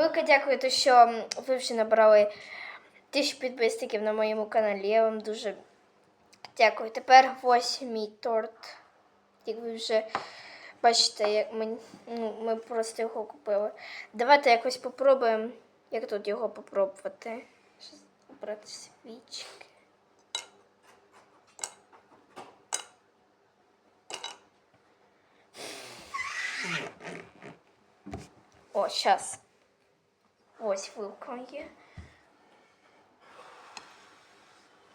велике дякую, що ви вже набрали тисячу підписників на моєму каналі. Я вам дуже дякую. Тепер ось мій торт. Як ви вже бачите, як ми, ну, ми просто його купили. Давайте якось попробуємо, як тут його попробувати. Щас Обрати свічки. О, сейчас. Ось вилка є.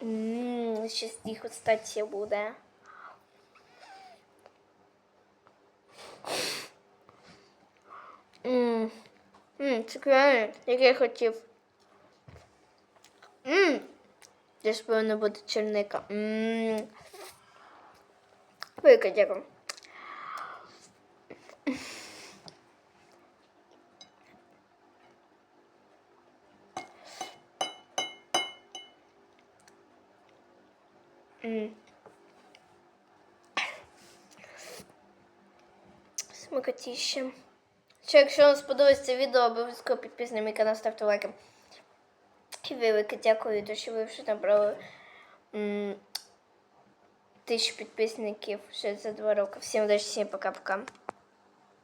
Ммм, щас їх кстати буде. Ммм, ммм, це як я хотів. Ммм, десь повинна бути черника. Ммм. Велике дякую. Смакотіще. Що, якщо вам сподобалось це відео, обов'язково підписуйтесь на мій канал, ставте лайки. І велике дякую, то що ви вже набрали тисячу підписників ще за два роки. Всім удачі, всім пока-пока.